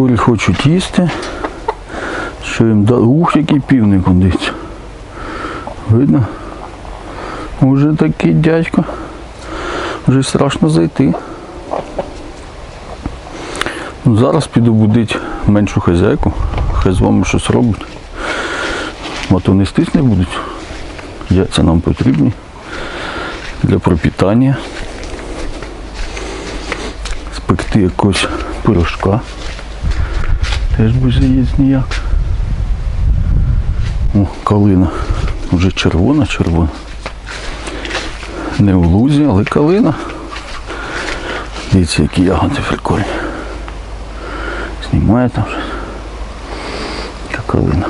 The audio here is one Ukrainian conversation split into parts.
Курі хочуть їсти. Що їм дали? Ух, який півник он дивіться. Видно? Уже такий дядько. Вже страшно зайти. Ну, зараз піду будити меншу хазяйку. Хай з вами щось робить. А то нестись не будуть. Яйця нам потрібні для пропітання. Спекти якогось пирожка. Теж без є ніяк. О, калина. Вже червона, червона. Не в лузі, але калина. Дивіться, які ягоди прикольні. Знімає там вже. Така калина.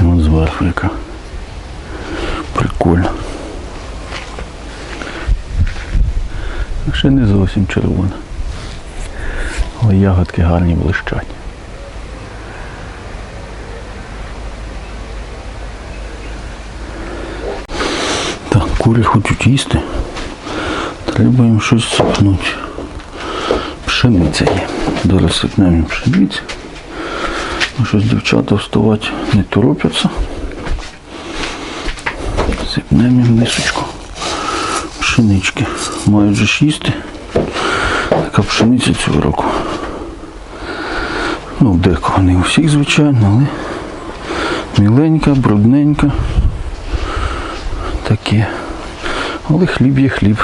І вон зверху яка. Прикольно. Ще не зовсім червона. Але ягодки гарні блищать. Так, курі хочуть їсти. Треба їм щось сипнути. Пшениця є. Зараз сипнемо пшеницю. Ну, щось дівчата вставати не торопяться. Сипнемо їм мисочку. Пшенички. Мають же їсти. Така пшениця цього року. Ну, декого не у всіх, звичайно, але міленька, брудненька. Таке. Але хліб є хліб.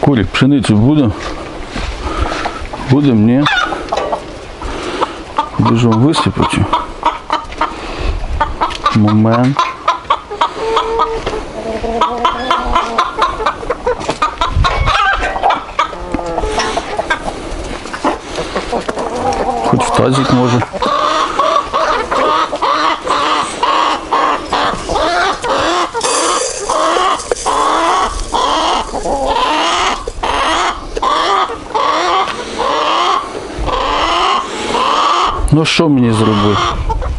Колік, пшеницю буде? Буде мені. Дуже висипати. Момент. Хоч в тазик може. Ну що мені зробити?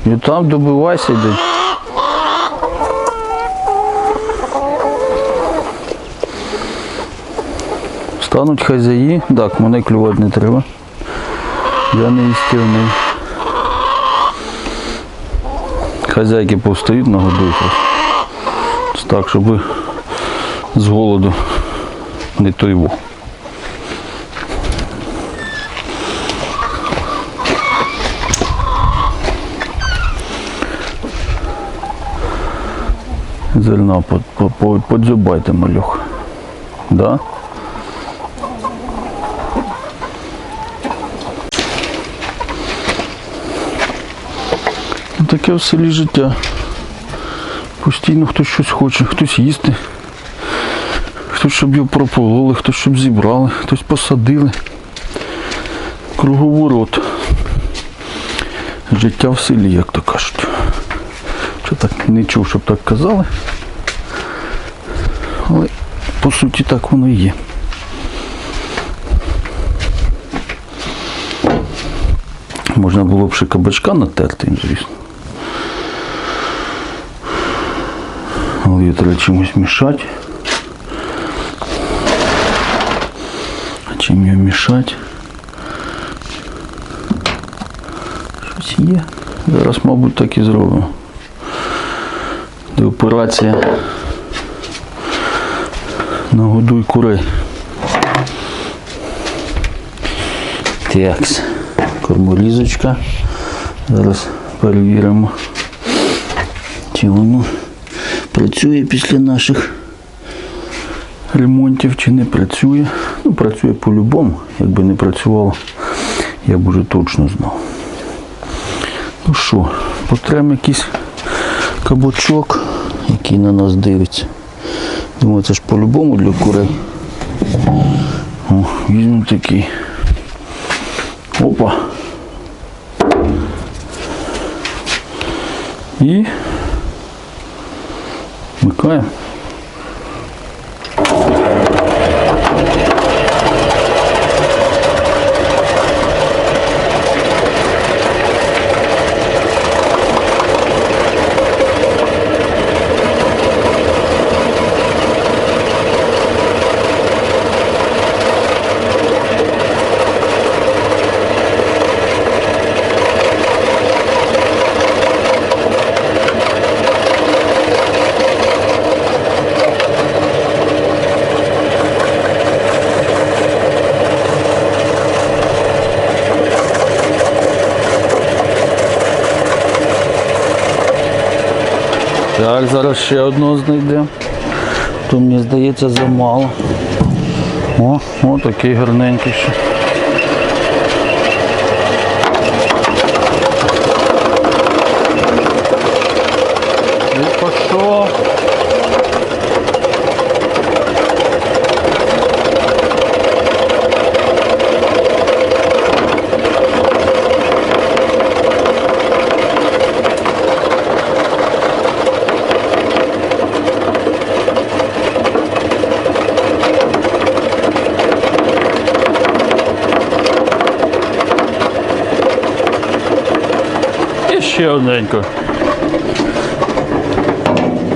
І там добивайся йди. Стануть хазяї. Так, мене клювати не треба. Я не істівний. Хазяйки повстають нагодують вас. Так, щоб з голоду не той во. Зерна по- по- по- подзюбайте, малюх. Да? Ну, Таке в селі життя. Постійно хтось щось хоче, хтось їсти, хтось щоб його пропололи, хтось щоб зібрали, хтось посадили. Круговорот. Життя в селі, як то кажуть. Що так не чув, щоб так казали. Але по суті так воно і є. Можна було б ще кабачка натерти, звісно. Але її треба чимось мішати. А чим його мішати? Щось є. Зараз, мабуть, так і зробимо. Операція нагодуй курей. Такс. Корморізочка. Зараз перевіримо, чи воно працює після наших ремонтів, чи не працює. Ну, працює по-любому. Якби не працювало, я б уже точно знав. Ну що, потрібен якийсь кабачок, який на нас дивиться. Думаю, це ж по-любому для курей. О, візьмемо такий. Опа. І вмикаємо. Так, зараз ще одного знайдемо. То мені здається замало. О, о, такий гарненький ще. І пішов. І ще одненько.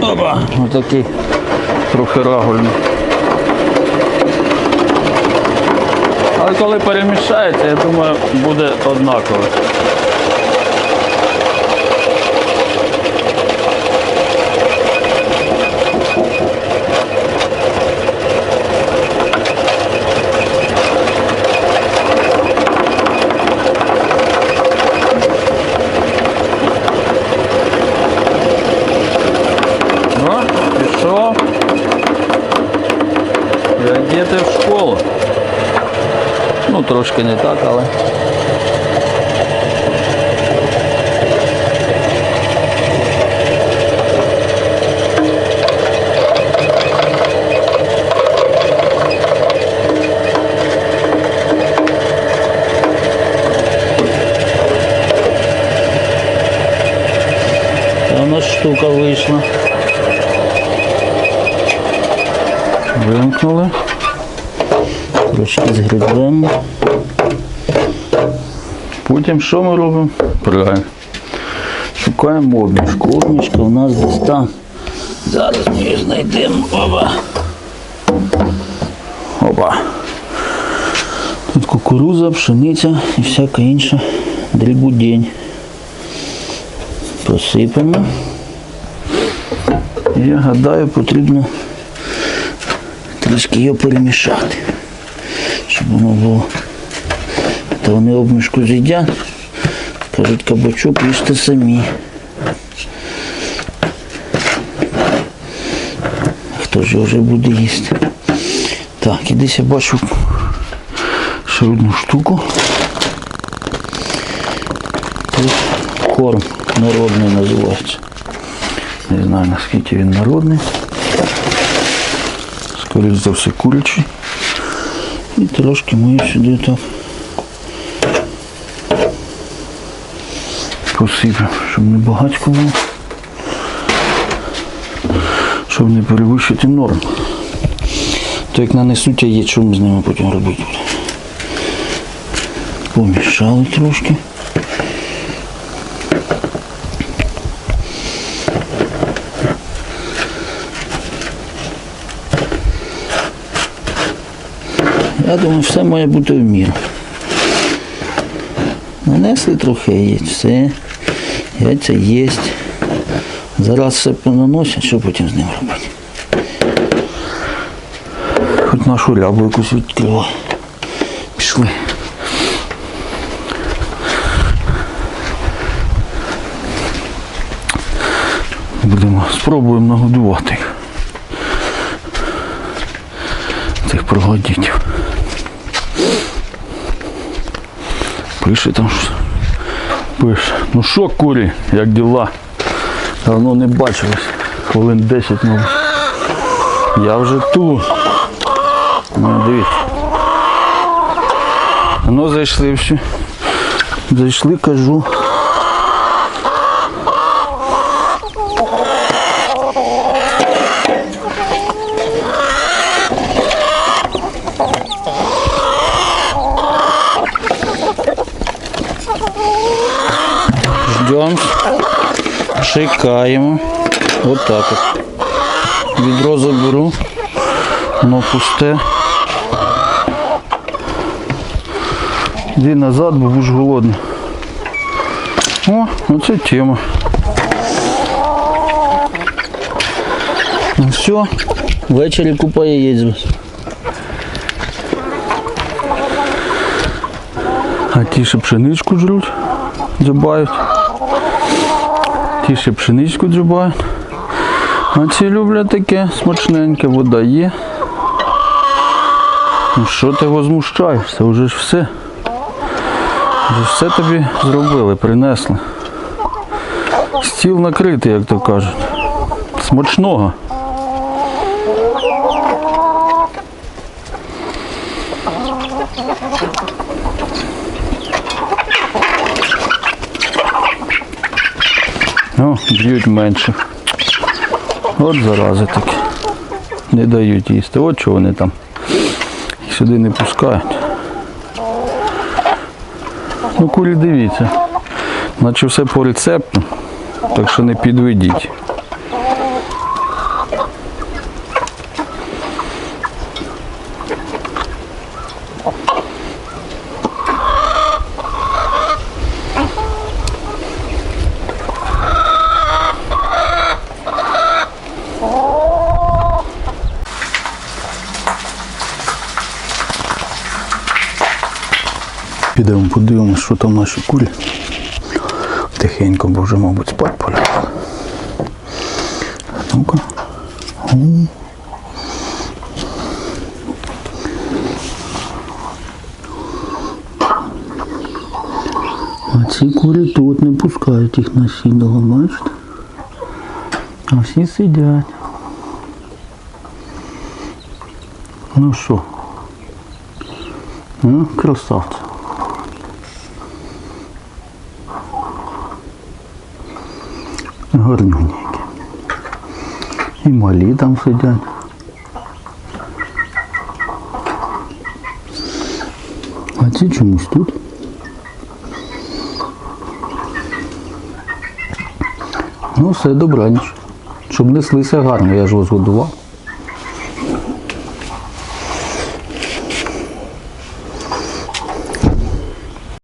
Опа, отакий трохи рагульний. Але коли перемішається, я думаю, буде однаково. О, пішов. Як діти в школу. Ну, трошки не так, але. Штука вийшла. Вимкнули. Трошки згребемо. Потім що ми робимо? Правильно. Шукаємо обмішку. Обмішка у нас десь там. Зараз ми її знайдемо. Опа. Опа. Тут кукуруза, пшениця і всяка інша дрібудень. Посипемо. Я гадаю, потрібно трішки його перемішати, щоб воно було. Та вони обмішку з'їдять, кажуть, кабачок їжте самі. Хто ж вже буде їсти? Так, і десь я бачу ще одну штуку. Тут корм народний називається. Не знаю наскільки він народний. Скоріше за все курячий. І трошки ми сюди так посипемо, щоб не багатько було. Щоб не перевищити норм. То як нанесуть яєць, що ми з ними потім робити. Помішали трошки. Я думаю, все має бути в міру. Нанесли трохи все. Яйця є. Зараз все понаносять, що потім з ним робити. Хоч нашу рябу якусь відкривай. Пішли. Будемо, спробуємо нагодувати. Цих прогодітів. Пише там що. Пише. Ну що, курі, як діла? Давно не бачились. Хвилин 10, мабуть. Я вже тут. Ну, дивіться. Ну, зайшли всі. Зайшли, кажу. Ждем. Чекаємо. Отак от. Відро заберу. Воно пусте. Іди назад, бо будеш голодний. О, оце тема. Ну все, ввечері купа яєць. А ті ще пшеничку жруть, дзюбають. Ті ще пшеничку дзюбають. А ці люблять таке смачненьке, вода є. Ну що ти возмущаєшся? Вже ж все. Вже все тобі зробили, принесли. Стіл накритий, як то кажуть. Смачного. О, б'ють менше. От зарази такі. Не дають їсти. От чого вони там. Їх сюди не пускають. Ну, кулі дивіться. Наче все по рецепту. Так що не підведіть. Підемо подивимось, що там наші кулі. Тихенько, бо вже, мабуть, спать полягали. Ну-ка. А ці курі тут не пускають їх на сідало, бачите? А всі сидять. Ну що? Ну, красавці. Гарнюні. І малі там сидять. А ці чомусь тут. Ну, все, добраніч. Щоб неслися гарно, я ж вас годував.